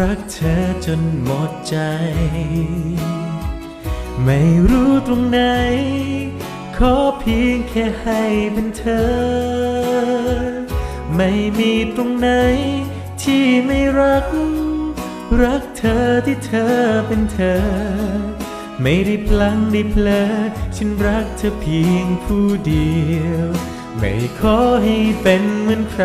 รักเธอจนหมดใจ ไม่รู้ตรงไหน ขอเพียงแค่ให้เป็นเธอ ไม่มีตรงไหน ที่ไม่รัก รักเธอที่เธอเป็นเธอ ไม่ได้พลังได้เพลอฉันรักเธอเพียงผู้เดียว ไม่ขอให้เป็นเหมือนใคร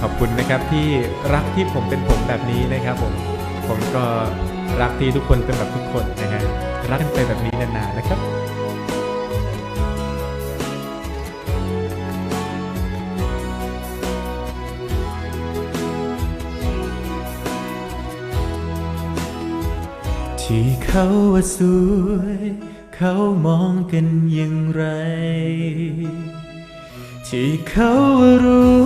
ขอบคุณนะครับที่รักที่ผมเป็นผมแบบนี้นะครับผมผมก็รักที่ทุกคนเป็นแบบทุกคนนะฮะรักกันไปแบบนี้นานๆนะครับที่เขาว่าสวย เขามองกันอย่างไร ที่เขาว่ารู้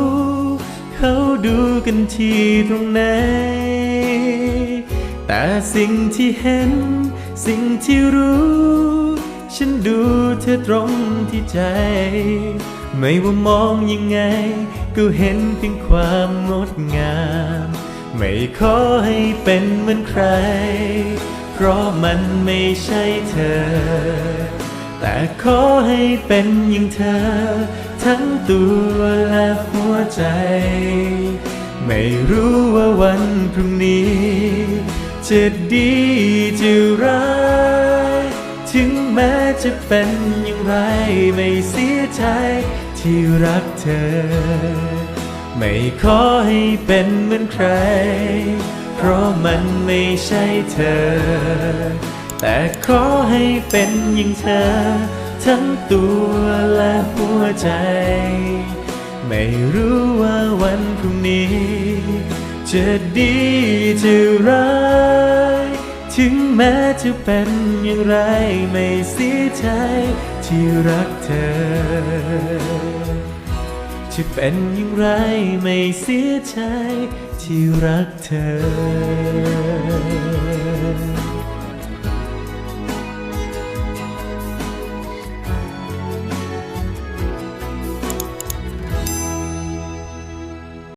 เขาดูกันที่ตรงไหน แต่สิ่งที่เห็น สิ่งที่รู้ ฉันดูเธอตรงที่ใจ ไม่ว่ามองยังไง ก็เห็นเพียงความงดงาม ไม่ขอให้เป็นเหมือนใคร เพราะมันไม่ใช่เธอ แต่ขอให้เป็นอย่างเธอ ทั้งตัวและหัวใจ ไม่รู้ว่าวันพรุ่งนี้ จะดีจะร้าย ถึงแม้จะเป็นอย่างไรไม่เสียใจที่รักเธอ ไม่ขอให้เป็นเหมือนใคร เพราะมันไม่ใช่เธอ แต่ขอให้เป็นอย่างเธอ ทั้งตัวและ ใจ ไม่รู้ว่าวันพรุ่งนี้ จะดีจะร้าย ถึงแม้จะเป็นอย่างไรไม่เสียใจที่รักเธอ จะเป็นอย่างไรไม่เสียใจที่รักเธอ